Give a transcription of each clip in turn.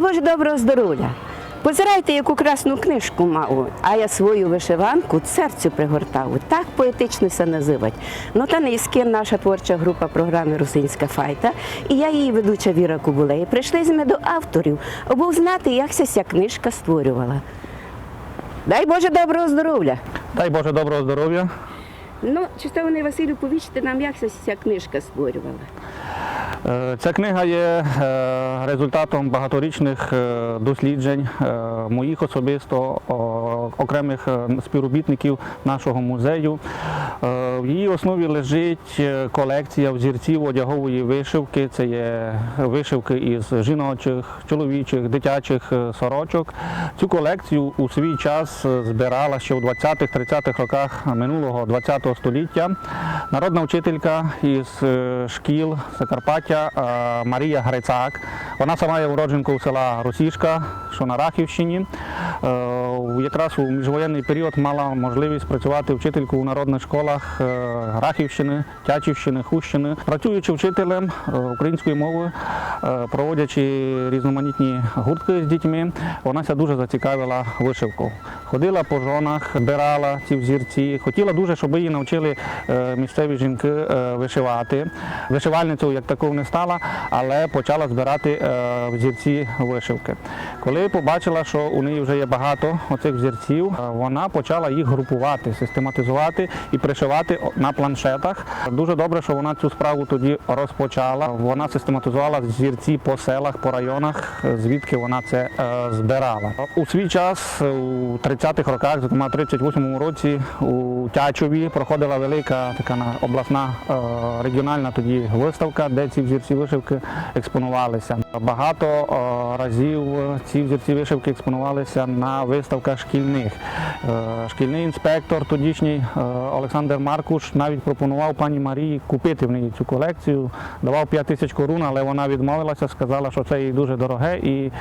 Боже доброго здоров'я. Позирайте, яку красну книжку мав, а я свою вишиванку серцю пригортав. Так поетично це називать. Ну та не іскін наша творча група програми Русинська файта. І я її ведуча Віра Кубулей. Прийшли з ми до авторів, аби знати, як ця книжка створювала. Дай Боже доброго здоров'я. Дай Боже доброго здоров'я. Ну, Чистований Василю, повічте нам, як ця книжка створювала. Е, Ця книга є е, результатом багаторічних е, досліджень моїх особисто окремих співробітників нашого музею. В її основі лежить колекція взірців одягової вишивки. Це є вишивки із жіночих, чоловічих, дитячих сорочок. Цю колекцію у свій час збирала ще у 20-30-х роках минулого ХХ століття народна вчителька із е, шкіл Закарпаття е, Марія Грицак. Вона сама є уродженкою села Росішка, що на Рахівщині. Е, Якраз у міжвоєнний період мала можливість працювати вчителькою у народних школах Рахівщини, Тячівщини, Хущини. Працюючи вчителем української мови, проводячи різноманітні гуртки з дітьми, вона ся дуже зацікавила вишивкою. Ходила по жонах, збирала ці взірці. Хотіла дуже, щоб її навчили е, місцеві жінки е, вишивати. Вишивальницею як такою не стала, але почала збирати е, взірці вишивки. Коли побачила, що у неї вже є багато оцих взірців, вона почала їх групувати, систематизувати і пришивати на планшетах. Дуже добре, що вона цю справу тоді розпочала. Вона систематизувала взірці по селах, по районах, звідки вона це збирала. У свій час, у 30-х роках, зокрема в 38-му році, у Тячові проходила велика така обласна е, регіональна тоді виставка, де ці взірці вишивки експонувалися. Багато е, разів ці взірці вишивки експонувалися на виставках шкільних. Е, Шкільний інспектор, тодішній Олександр Маркуш, навіть пропонував пані Марії купити в неї цю колекцію, давав 5 тисяч корун, але вона відмовилася, сказала, що це їй дуже дороге, і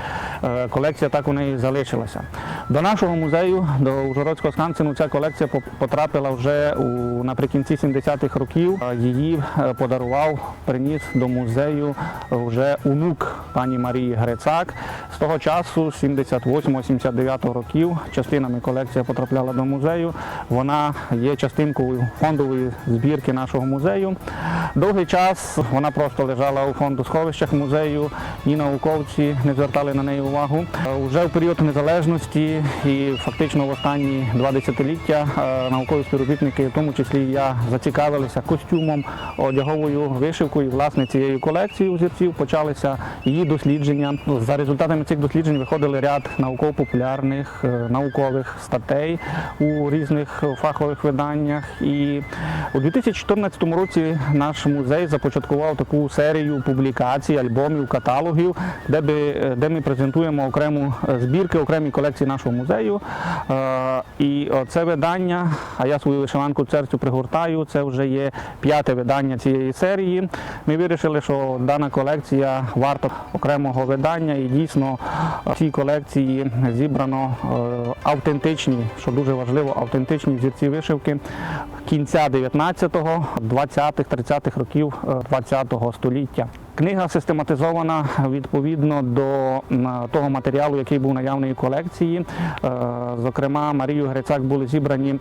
колекція так у неї залишилася. До нашого музею, до Ужгородського скансену, ця колекція потрапила вже у, наприкінці 70-х років. Е, Її е, подарував, приніс до музею вже онук пані Марії Грицак. З того часу, 78-79 років, частинами колекція потрапляла до музею. Вона є частинкою фондової збірки нашого музею. Довгий час вона просто лежала у фонду сховищах музею. Ні науковці не звертали на неї увагу. Е, Уже в період незалежності і фактично в останні два десятиліття наукові співробітники, тому числі я, зацікавилися костюмом, одяговою вишивкою. Власне цією колекцією зірців почалися її дослідження. Ну, За результатами цих досліджень виходили ряд науково-популярних е, наукових статей у різних фахових виданнях. І у 2014 році наш музей започаткував таку серію публікацій, альбомів, каталогів, де, би, де ми презентуємо окрему е, збірки, окремі колекції нашого музею. Е, І це видання, а я свою вишиванку серцю пригортаю. Це вже є п'яте видання цієї серії. Ми вирішили, що дана колекція варта окремого видання, і дійсно в цій колекції зібрано е, автентичні, що дуже важливо, автентичні взірці вишивки кінця 19-го, 20-х, 30-х років е, 20-го століття. Книга систематизована відповідно до того матеріалу, який був наявний у колекції. Е, Зокрема, Марію Грицак були зібрані е,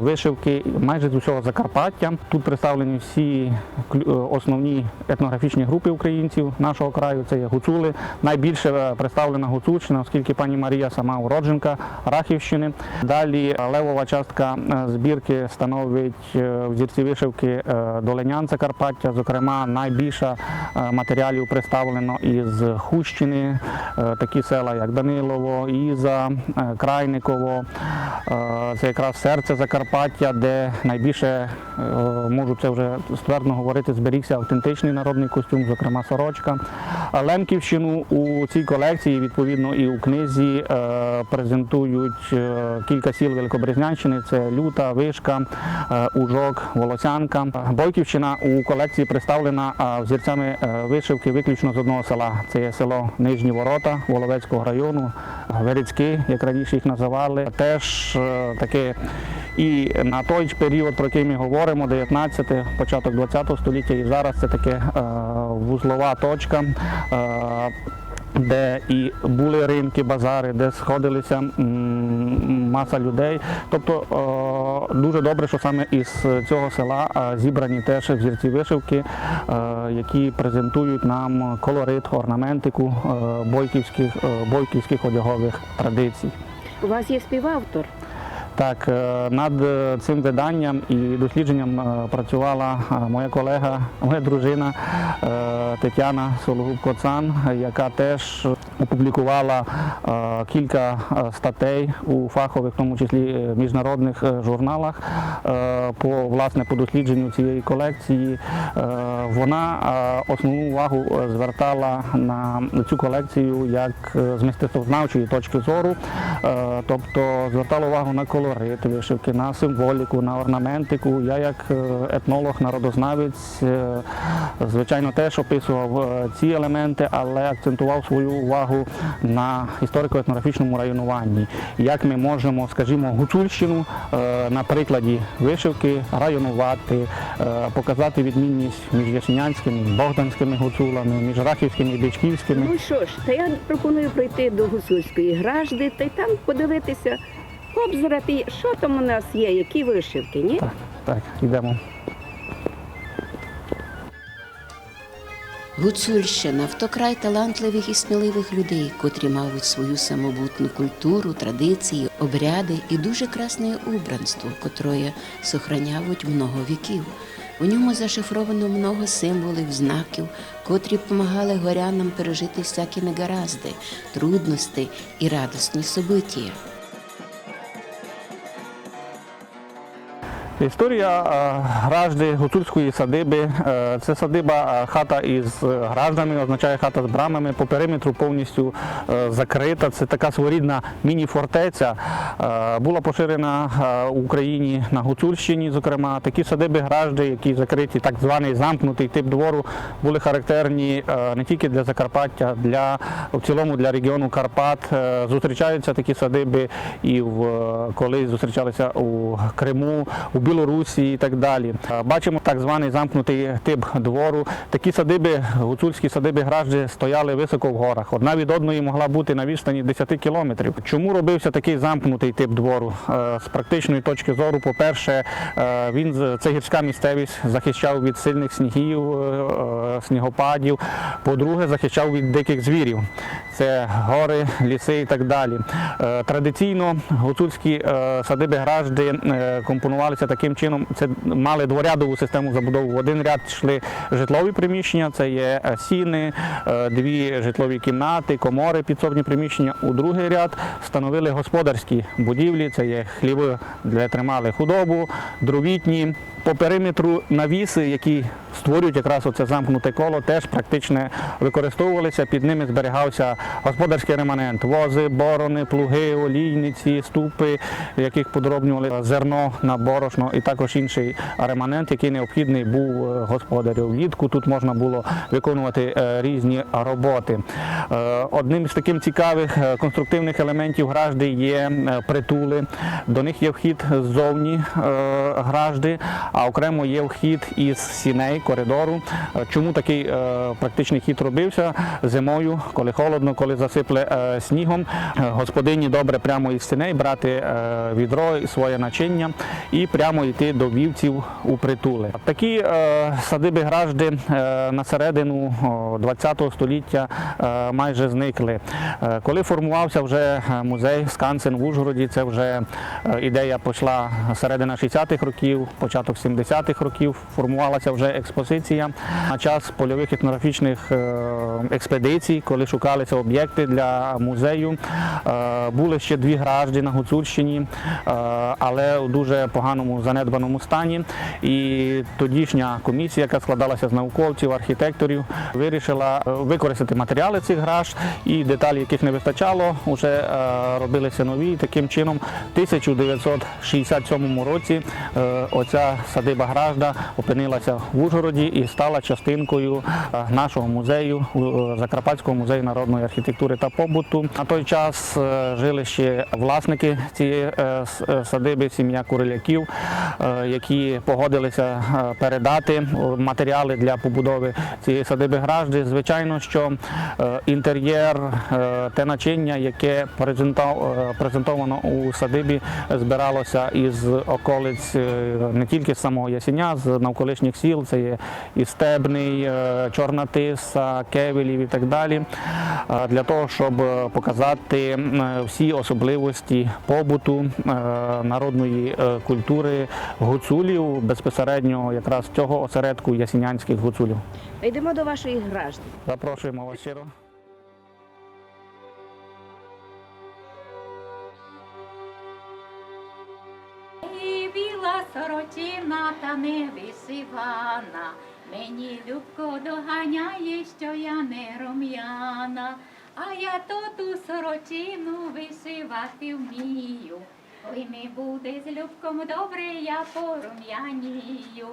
вишивки майже з усього Закарпаття. Тут представлені всі е, основні етнографічні групи українців нашого краю. Це є гуцули. Найбільше е, представлена гуцульщина, оскільки пані Марія сама уродженка Рахівщини. Далі е, левова частка е, збірки становить е, взірці вишивки е, доленян Закарпаття. Зокрема, найбільше е, матеріалів представлено із Хущини, е, такі села, як Данилово, Іза, е, Крайниково. Е, Це якраз серце Закарпаття, де найбільше е, можу це вже ствердно говорити, зберігся автентичний народний костюм, зокрема сорочка. Лемківщину у цій колекції, відповідно, і у книзі е, презентують кілька сіл Великобрезнянщини: це Люта, Вишка, Ужок, Волосянка. Бойківщина у колекції представлена взірцями вишивки виключно з одного села. Це є село Нижні Ворота Воловецького району, Верецьки, як раніше їх називали. Теж е, таке і на той період, про який ми говоримо, 19 початок 20 століття, і зараз це таке е, вузлова точка. Е, де і були ринки, базари, де сходилися маса людей. Тобто дуже добре, що саме із цього села зібрані теж взірці вишивки, які презентують нам колорит, орнаментику бойківських, бойківських одягових традицій. У вас є співавтор. Так, е, над е, цим виданням і дослідженням е, працювала моя колега, моя дружина Тетяна Сологуб-Коцан, яка теж опублікувала кілька статей у фахових, в тому числі міжнародних журналах по власне по дослідженню цієї колекції. Вона основну увагу звертала на цю колекцію як з мистецтвознавчої точки зору, тобто звертала увагу на колорит вишивки, на символіку, на орнаментику. Я як е, етнолог, народознавець, е, звичайно, теж описував е, ці елементи, але акцентував свою увагу на історико-етнографічному районуванні. Як ми можемо, скажімо, гуцульщину на прикладі вишивки районувати, показати відмінність між ясінянськими, богданськими гуцулами, між рахівськими і бичківськими. Ну що ж, та я пропоную пройти до гусульської гражди та й там подивитися, обзирати, що там у нас є, які вишивки, ні? Так, так, йдемо. Гуцульщина втокрай талантливих і сміливих людей, котрі мають свою самобутну культуру, традиції, обряди і дуже красне убранство, котроє сохранявуть много віків. У ньому зашифровано много символів, знаків, котрі допомагали горянам пережити всякі негаразди, трудності і радісні события. Історія е, гражди гуцульської садиби. Е, Це садиба е, хата із граждами, означає хата з брамами. По периметру повністю закрита. Це така своєрідна міні-фортеця. Була поширена в Україні на Гуцульщині. Зокрема, такі садиби гражди, які закриті, так званий замкнутий тип двору, були характерні не тільки для Закарпаття, для в цілому для регіону Карпат. Зустрічаються такі садиби і в колись зустрічалися у Криму, у Білорусі і так далі. Е, Бачимо так званий замкнутий тип двору. Такі садиби, гуцульські садиби гражди стояли високо в горах. Одна від одної могла бути на відстані 10 кілометрів. Чому робився такий замкнутий тип двору? Е, З практичної точки зору, по-перше, е, він це гірська місцевість захищав від сильних снігів, снігопадів. По-друге, захищав від диких звірів. Це гори, ліси і так далі. Традиційно гуцульські садиби гражди компонувалися таким чином. Це мали дворядову систему забудови. В один ряд йшли житлові приміщення, це є е, сіни, е, дві житлові кімнати, комори, підсобні приміщення. У другий ряд встановили господарські будівлі, це є хліби, де тримали худобу, дровітні. По периметру навіси, які створюють якраз оце замкнуте коло, теж практично використовувалися. Під ними зберігався господарський реманент, вози, борони, плуги, олійниці, ступи, яких подробнювали зерно на борошно, і також інший реманент, який необхідний був е, господарю. Влітку тут можна було виконувати е, різні роботи. Е, Одним з таких цікавих конструктивних елементів гражди є притули. До них є вхід ззовні гражди, а окремо є вхід із сіней, коридору. Е, Чому такий е, практичний хід робився? Зимою, коли холодно, коли засипле е, снігом, господині добре прямо із сіней брати відро і своє начиння і прямо йти до вівців у притули. Такі садиби гражди на середину ХХ століття майже зникли. Коли формувався вже музей Скансен в Ужгороді, це вже ідея пішла середина 60-х років, початок 70-х років. Формувалася вже експозиція. На час польових етнографічних е, експедицій, коли шукалися об'єкти для музею, е, були ще дві гражди на Гуцульщині, е, але у дуже поганому занедбаному стані. І тодішня комісія, яка складалася з науковців, архітекторів, вирішила використати матеріали цих гражд і деталі, яких не вистачало, вже робилися нові. Таким чином, в 1967 році оця садиба гражда опинилася в Ужгороді і стала частинкою е, нашого музею, е, Закарпатського музею народної архітектури та побуту. На той час е, жили ще власники цієї садиби, сім'я Куриляків, які погодилися передати матеріали для побудови цієї садиби гражди. Звичайно, що інтер'єр, те начиння, яке презентов- презентовано у садибі, збиралося із околиць не тільки самого Ясіня, з навколишніх сіл, це є і Стебний, е, Чорна Тиса, Кевелів і так далі, для того, щоб показати всі особливості побуту е, народної е, культури гуцулів, безпосередньо якраз цього осередку ясінянських гуцулів. Йдемо до вашої гражди. Запрошуємо вас щиро. Біла сорочина та не висивана. Мені любко доганяє, що я не рум'яна, а я то ту сорочину вишивати вмію. Ой, не буде з любком добре, я порум'янію.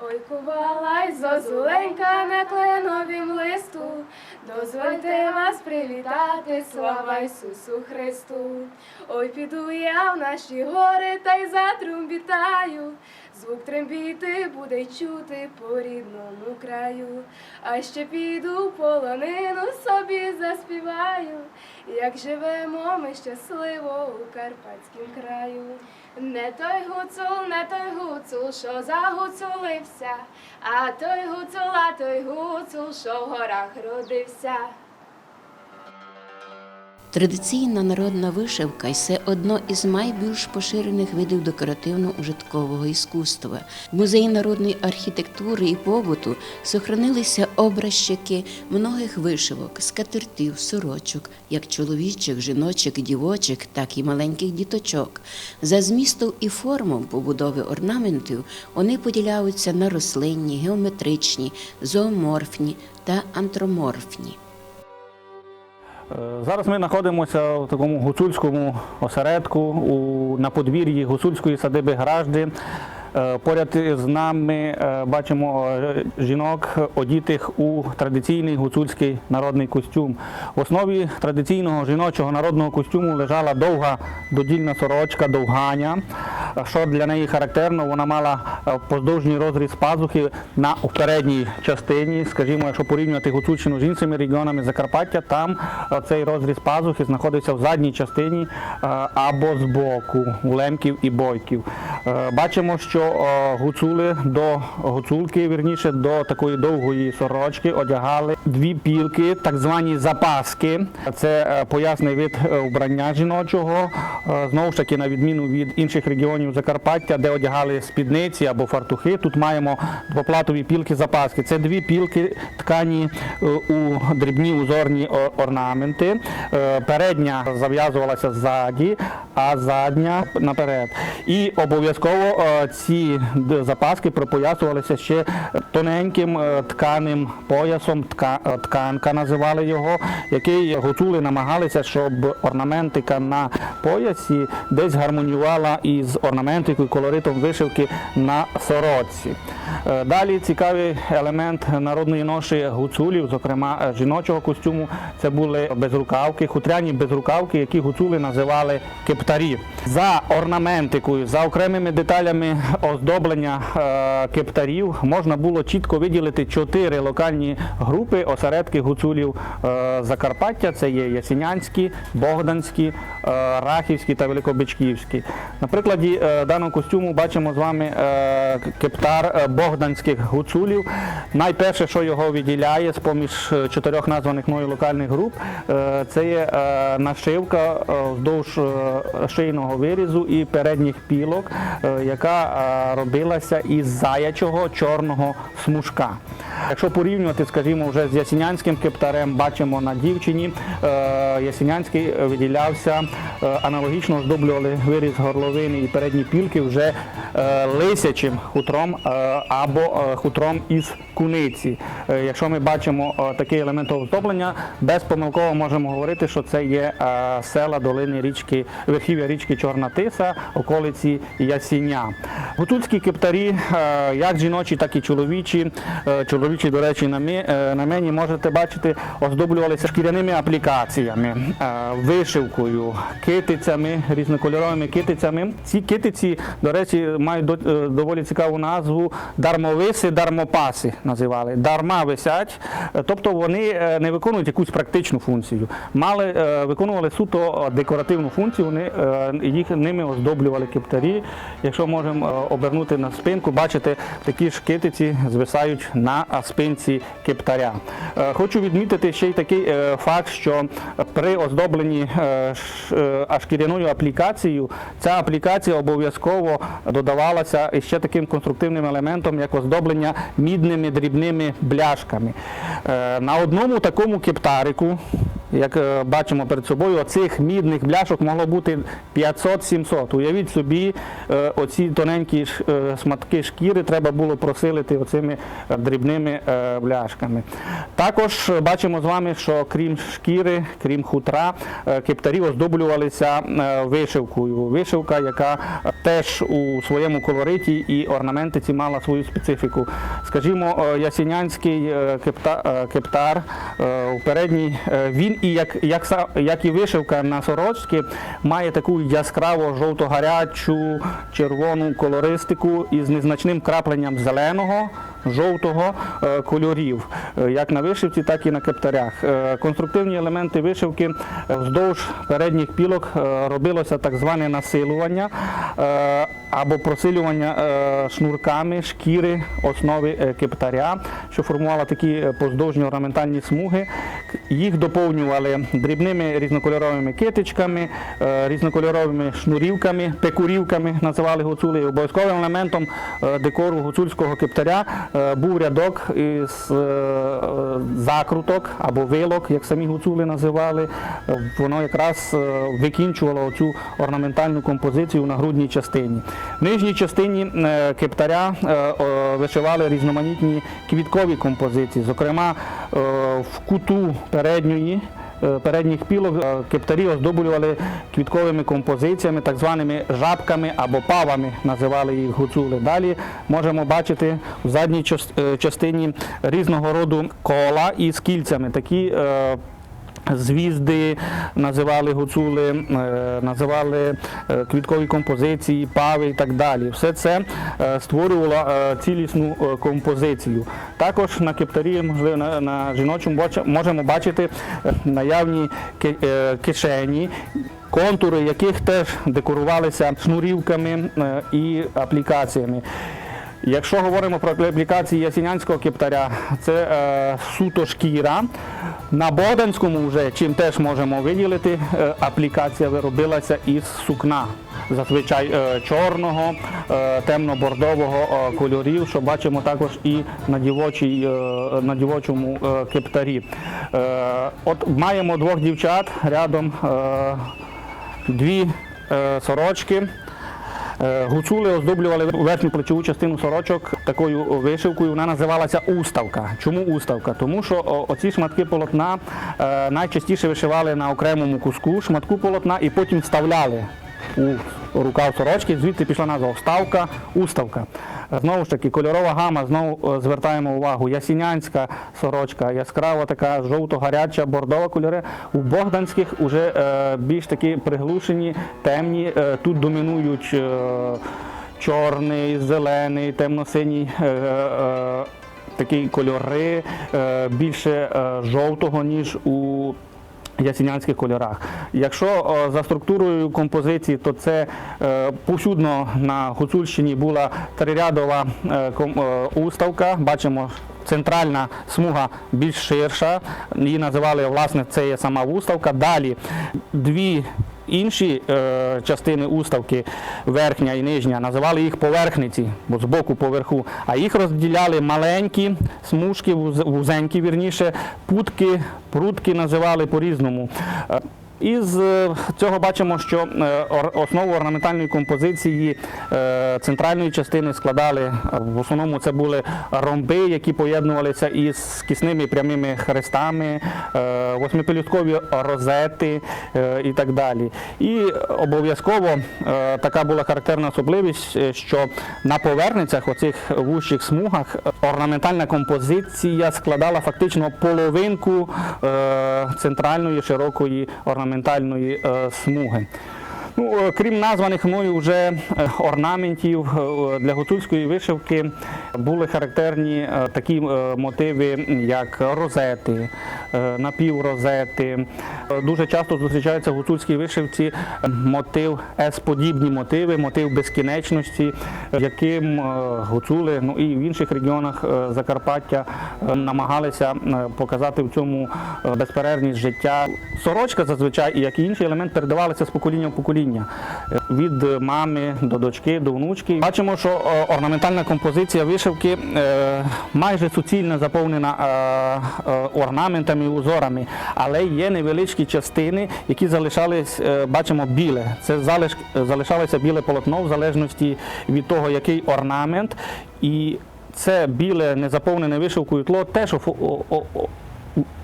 Ой, кувала й зозуленька на кленовім листу, дозвольте вас привітати, слава Ісусу Христу. Ой, піду я в наші гори та й затрумбітаю, звук трембіти буде чути по рідному краю, а ще піду полонину собі заспіваю, як живемо ми щасливо у Карпатськім краю. Не той гуцул, не той гуцул, що загуцулився, а той гуцул, а той гуцул, що в горах родився. Традиційна народна вишивка – це одно із найбільш поширених видів декоративно-ужиткового іскусства. В музеї народної архітектури і побуту сохранилися образчики многих вишивок, скатертів, сорочок, як чоловічих, жіночих, дівочих, так і маленьких діточок. За змістом і формом побудови орнаментів вони поділяються на рослинні, геометричні, зооморфні та антроморфні. Е, Зараз ми знаходимося в такому гуцульському осередку у, на подвір'ї гуцульської садиби Гражди. Е, Поряд з нами е, бачимо е, жінок, одітих у традиційний гуцульський народний костюм. В основі традиційного жіночого народного костюму лежала довга додільна сорочка, довганя. Що для неї характерно, вона мала поздовжній розріз пазухи на передній частині. Скажімо, якщо порівнювати Гуцульщину з іншими регіонами Закарпаття, там цей розріз пазухи знаходиться в задній частині або збоку, у лемків і бойків. Бачимо, що е, гуцули до гуцулки, вірніше, до такої довгої сорочки одягали дві пілки, так звані запаски. Це е, поясний вид е, вбрання жіночого. Знову ж таки, на відміну від інших регіонів Закарпаття, де одягали спідниці або фартухи. Тут маємо поплатові пілки запаски. Це дві пілки ткані у дрібні узорні орнаменти. Передня зав'язувалася ззаді, а задня наперед. І обов'язково ці д- запаски припоясувалися ще тоненьким е, тканим поясом, тка- е, тканка називали його, який гуцули намагалися, щоб орнаментика на поясі десь гармонювала із орнаментикою, колоритом вишивки на сорочці. Е, Далі цікавий елемент народної ноші гуцулів, зокрема е, жіночого костюму, це були безрукавки, хутряні безрукавки, які гуцули називали кептарі. За орнаментикою, за окремими деталями оздоблення е, кептарів можна було чітко виділити чотири локальні групи осередки гуцулів е, Закарпаття. Це є Ясінянські, Богданські, е, Рахівські та Великобичківські. На прикладі даного костюму бачимо з вами кептар богданських гуцулів. Найперше, що його виділяє з поміж чотирьох названих мною локальних груп, це є нашивка вздовж шийного вирізу і передніх пілок, яка робилася із заячого чорного смужка. Якщо порівнювати, скажімо, вже з ясінянським кептарем, бачимо на дівчині, е, ясінянський виділявся, е, аналогічно оздоблювали виріз горловини і передні пілки вже е, лисячим хутром або хутром із куниці. Якщо ми бачимо такий елемент оздоблення, безпомилково можемо говорити, що це є села долини річки, верхів'я річки Чорна Тиса, околиці Ясіня. Гуцульські кептарі, е, як жіночі, так і чоловічі. Е, Чоловічі, до речі, е, на мені можете бачити, оздоблювалися шкіряними аплікаціями, вишивкою, китицями, різнокольоровими китицями. Ці китиці, до речі, мають доволі цікаву назву дармовиси, дармопаси називали. Дарма висять, тобто вони не виконують якусь практичну функцію. Мали, виконували суто декоративну функцію, вони їх ними оздоблювали кептарі. Якщо можемо обернути на спинку, бачите, такі ж китиці звисають на спинці кептаря. Е, Хочу відмітити ще й такий е, факт, що при оздобленні е, ш- е, а шкіряною аплікацією ця аплікація обов'язково додавалася ще таким конструктивним елементом, як оздоблення мідними дрібними бляшками. На одному такому кептарику як е, бачимо перед собою, оцих мідних бляшок могло бути 500-700. Уявіть собі, е, оці тоненькі е, шматки шкіри треба було просилити оцими дрібними бляшками. Також бачимо з вами, що крім шкіри, крім хутра, кептарі оздоблювалися вишивкою. Вишивка, яка теж у своєму колориті і орнаментиці мала свою специфіку. Скажімо, ясінянський кепта- кептар е, у передній е, і як, як, як і вишивка на сорочці має таку яскраво жовто-гарячу червону колористику із незначним крапленням зеленого, жовтого е, кольорів, е, як на вишивці, так і на кептарях. Е, Конструктивні елементи вишивки вздовж передніх пілок робилося так зване насилування або просилювання е, шнурками шкіри основи е, кептаря, що формувала такі е, поздовжні орнаментальні смуги. Їх доповнювали дрібними різнокольоровими китичками, різнокольоровими шнурівками, пекурівками називали гуцули. Обов'язковим елементом декору гуцульського кептаря був рядок із закруток або вилок, як самі гуцули називали. Воно якраз викінчувало цю орнаментальну композицію на грудній частині. В нижній частині е, кептаря е, вишивали різноманітні квіткові композиції, зокрема е, в куту передньої. Передніх пілок кептарі оздоблювали квітковими композиціями, так званими жабками або павами, називали їх гуцули. Далі можемо бачити в задній частині різного роду кола із кільцями. Такі Звізди називали гуцули, е, називали е, квіткові композиції, пави і так далі. Все це е, створювало цілісну композицію. Також на кептарі, можливо, на, жіночому можемо бачити наявні кишені. Контури яких теж декорувалися шнурівками і аплікаціями. Якщо говоримо про аплікації ясінянського кептаря, це е, суто шкіра. На Богданському вже, чим теж можемо виділити, е, аплікація робилася із сукна. Зазвичай е, чорного, е, темно-бордового е, кольорів, що бачимо також і на, дівочій, е, на дівочому е, кептарі. Е, от маємо двох дівчат рядом, е, дві е, сорочки. Е, Гуцули оздоблювали верхню плечову частину сорочок такою вишивкою. Вона називалася уставка. Чому уставка? Тому що оці шматки полотна е, найчастіше вишивали на окремому куску шматку полотна і потім вставляли у рукав сорочки. Звідти пішла назва вставка, уставка. Знову ж таки, кольорова гама, знову е, звертаємо увагу. Ясінянська сорочка, яскрава така жовто-гаряча, бордова кольори. У Богданських вже е, більш такі приглушені, темні. Е, тут домінують чорний, зелений, темно-синій. Такі кольори більше жовтого, ніж у ясінянських кольорах. Якщо е, за структурою композиції, то це е, повсюдно на Гуцульщині була трирядова е, уставка. Бачимо. Центральна смуга більш ширша, її називали власне це є сама уставка. Далі дві інші е, частини уставки, верхня і нижня, називали їх поверхниці, бо з боку поверху. А їх розділяли маленькі смужки, вузенькі, вірніше, путки, прутки називали по-різному. Із е, цього бачимо, що е, основу орнаментальної композиції е, центральної частини складали в основному це були ромби, які поєднувалися із кисними прямими хрестами, восьмипелюсткові розети і так далі. І обов'язково така була характерна особливість, що на поверхницях оцих вущих смугах орнаментальна композиція складала фактично половинку центральної широкої орнаментальної е, смуги. Ну, е, крім названих мною вже е, орнаментів е, для гуцульської вишивки були характерні такі мотиви, як розети, напіврозети. Дуже часто зустрічаються в гуцульській вишивці мотив С-подібні мотиви, мотив безкінечності, яким гуцули, ну і в інших регіонах Закарпаття намагалися показати в цьому безперервність життя. Сорочка зазвичай, як і інший елемент, передавалися з покоління в покоління Е, від мами до дочки, до внучки. Бачимо, що е, орнаментальна композиція вишивки е, майже суцільно заповнена орнаментами і узорами, але є невеличкі частини, які залишались, бачимо, біле. Це залишалося біле полотно в залежності від того, який орнамент. І це біле незаповнене вишивкою тло теж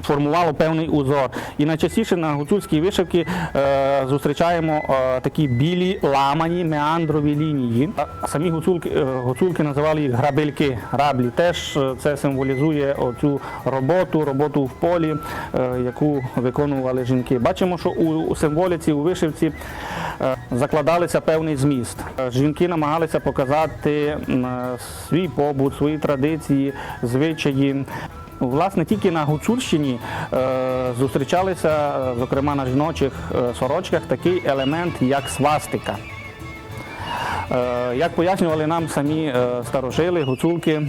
формувало певний узор. І найчастіше на гуцульській вишивці е, зустрічаємо е, такі білі ламані меандрові лінії. Самі гуцулки, е, гуцулки називали їх грабельки, граблі. Теж е, це символізує оцю роботу, роботу в полі, е, яку виконували жінки. Бачимо, що у, у символіці, у вишивці е, закладалися певний зміст. Е, Жінки намагалися показати е, свій побут, свої традиції, звичаї. Власне, тільки на Гуцульщині е, зустрічалися, е, зокрема на жіночих е, сорочках, такий елемент, як свастика. Як пояснювали нам самі старожили, гуцулки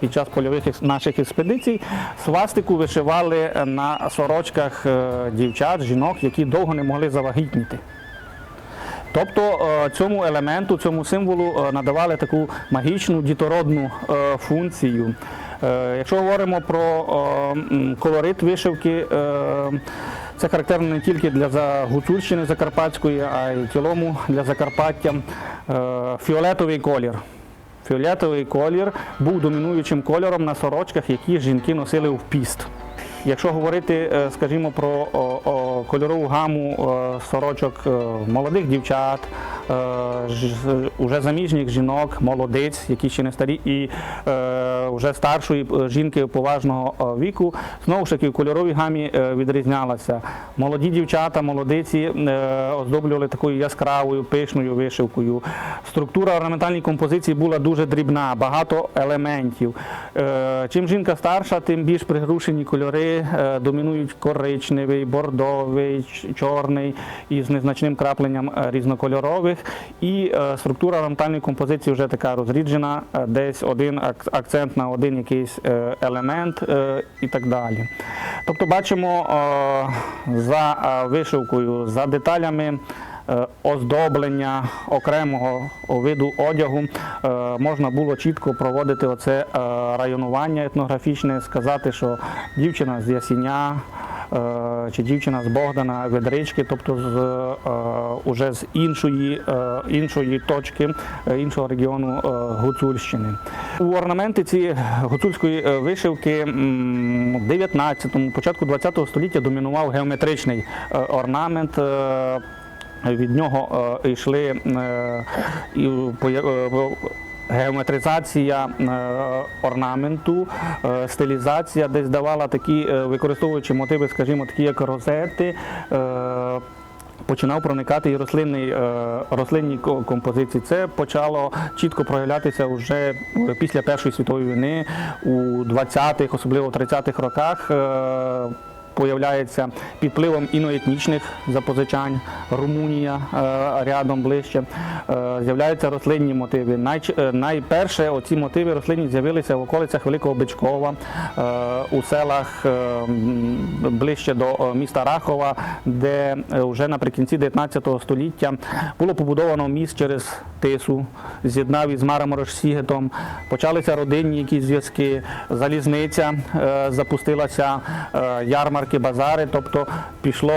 під час польових наших експедицій, свастику вишивали на сорочках дівчат, жінок, які довго не могли завагітніти. Тобто цьому елементу, цьому символу надавали таку магічну дітородну функцію. Е, Якщо говоримо про е, колорит вишивки, е, це характерно не тільки для Гуцульщини Закарпатської, а й цілому для Закарпаття. Фіолетовий колір. Фіолетовий колір був домінуючим кольором на сорочках, які жінки носили в піст. Якщо говорити, скажімо, про кольорову гаму е, сорочок е, молодих дівчат, е, уже заміжніх жінок, молодиць, які ще не старі, і вже старшої жінки поважного віку, знову ж таки в кольоровій гамі відрізнялася. Молоді дівчата, молодиці оздоблювали такою яскравою, пишною вишивкою. Структура орнаментальної композиції була дуже дрібна, багато елементів. Чим жінка старша, тим більш пригрушені кольори домінують коричневий, бордовий, ч- чорний із незначним крапленням е, різнокольорових. І е, структура орнаментальної композиції вже така розріджена, е, десь один акцент на один якийсь елемент і так далі. Тобто бачимо за вишивкою, за деталями. Оздоблення окремого виду одягу можна було чітко проводити оце районування етнографічне, сказати, що дівчина з Ясіня чи дівчина з Богдана, Ведрички, тобто з е, уже з іншої, е, іншої точки, е, іншого регіону е, Гуцульщини. У орнаментиці гуцульської е, вишивки в 19-му, початку 20-го століття домінував геометричний е, орнамент. е, від нього е, йшли е, е, геометризація е, орнаменту, е, стилізація, десь давала такі, е, використовуючи мотиви, скажімо, такі як розети. Починав проникати і рослинний, рослинні композиції. Це почало чітко проявлятися вже після Першої світової війни у 20-х, особливо 30-х роках. Появляється під впливом іноетнічних запозичань, Румунія е, рядом ближче. Е, З'являються рослинні мотиви. Е, Найперше оці мотиви рослинні з'явилися в околицях Великого Бичкова, у селах ближче до міста Рахова, де вже наприкінці 19 століття було побудовано міст через Тису, з'єднав із Мараморош-Сігетом. Почалися родинні якісь зв'язки, залізниця запустилася, е, ярмарки базари, тобто пішло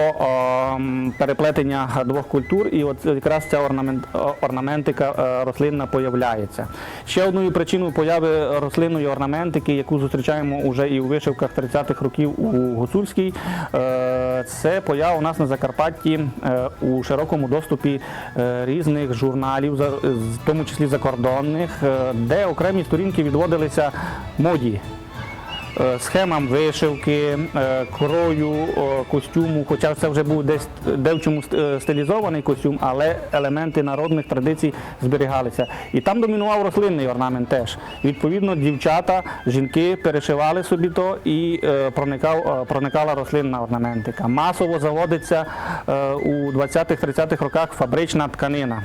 переплетення двох культур, і от якраз ця орнамент, орнаментика е, рослинна появляється. Ще одною причиною появи рослинної орнаментики, яку зустрічаємо вже і у вишивках 30-х років у Гуцульській, е, це поява у нас на Закарпатті е, у широкому доступі різних журналів, в тому числі закордонних, де окремі сторінки відводилися моді схемам вишивки, е, крою костюму, хоча це вже був десь де в чому е, стилізований костюм, але елементи народних традицій зберігалися. І там домінував рослинний орнамент теж. Відповідно, дівчата, жінки перешивали собі то і е, проникав, е, проникала рослинна орнаментика. Масово заводиться е, у 20-30-х роках фабрична тканина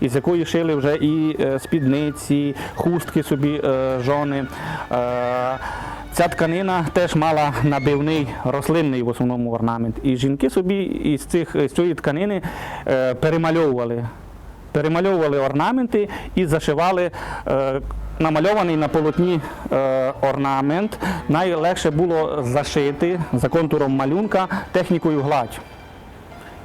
із якої шили вже і е, спідниці, хустки собі е, жони. Е, Ця тканина теж мала набивний рослинний в основному орнамент. І жінки собі із цих з цієї тканини перемальовували. Перемальовували орнаменти і зашивали е, намальований на полотні е, орнамент. Найлегше було зашити за контуром малюнка технікою гладь.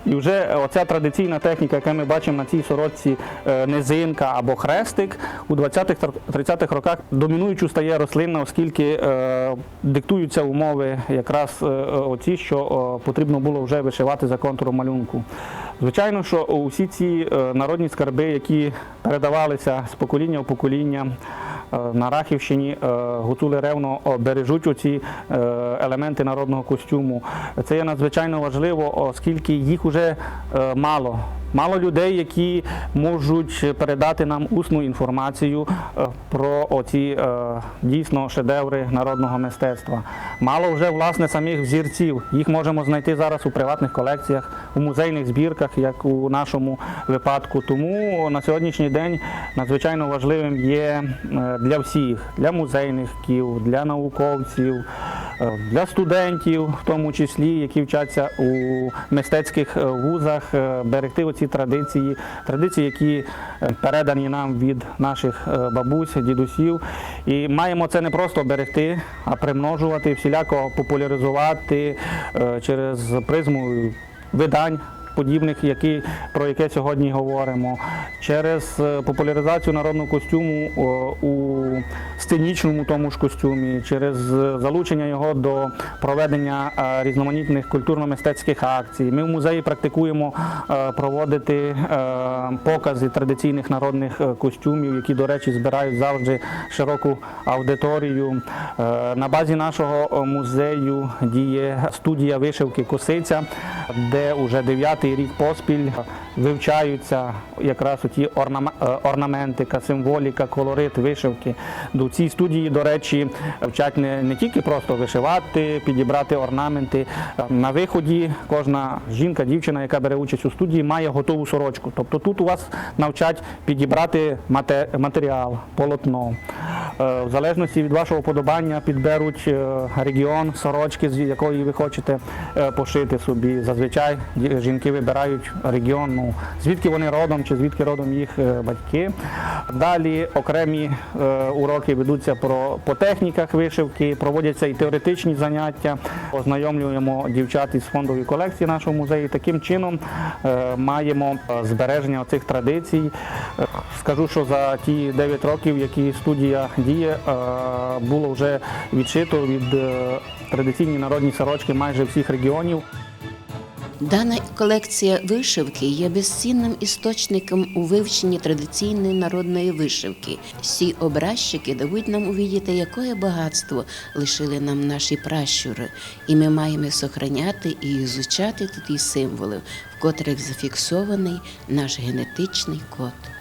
І вже оця традиційна техніка, яку ми бачимо на цій сорочці, е, низинка або хрестик, у 20-30-х роках домінуючу стає рослинна, оскільки е, диктуються умови якраз е, оці, що е, потрібно було вже вишивати за контуром малюнку. Звичайно, що усі ці е, народні скарби, які передавалися з покоління в покоління, е, на Рахівщині е, гуцули ревно бережуть оці елементи народного костюму. Це є надзвичайно важливо, оскільки їх уже мало. Мало людей, які можуть передати нам усну інформацію е, про оці е, дійсно шедеври народного мистецтва. Мало вже власне самих взірців. Їх можемо знайти зараз у приватних колекціях, у музейних збірках, як у нашому випадку. Тому на сьогоднішній день надзвичайно важливим є е, для всіх, для музейників, для науковців, для студентів, в тому числі, які вчаться у мистецьких е, вузах, е, берегти оці традиції, традиції, які е, передані нам від наших е, бабусь, дідусів. І маємо це не просто берегти, а примножувати, всіляко популяризувати е, через призму видань. Подібних, які, про яке сьогодні говоримо, через е, популяризацію народного костюму у сценічному тому ж костюмі, через е, залучення його до проведення е, різноманітних культурно-мистецьких акцій. Ми в музеї практикуємо е, проводити е, покази традиційних народних е, костюмів, які, до речі, збирають завжди широку аудиторію. Е, На базі нашого е, музею діє студія вишивки Косиця, де уже дев'ятий рік поспіль вивчаються якраз ті орнаментика, символіка, колорит вишивки. До цій студії, до речі, вчать не, не тільки просто вишивати, підібрати орнаменти. На виході кожна жінка, дівчина, яка бере участь у студії, має готову сорочку. Тобто тут у вас навчать підібрати мате- матеріал, полотно. Е, В залежності від вашого подобання підберуть е, регіон сорочки, з якої ви хочете е, пошити собі. Зазвичай жінки вибирають регіон, звідки вони родом чи звідки родом їх е, батьки. Далі окремі е, уроки ведуться про, по техніках вишивки, проводяться і теоретичні заняття. Ознайомлюємо дівчат із фондової колекції нашого музею. Таким чином е, маємо збереження цих традицій. Скажу, що за ті 9 років, які студія діє, було вже відшито від традиційні народні сорочки майже всіх регіонів. Дана колекція вишивки є безцінним істочником у вивченні традиційної народної вишивки. Всі образчики дають нам увидіти, яке багатство лишили нам наші пращури, і ми маємо сохраняти і ізучати і символи, в котрих зафіксований наш генетичний код.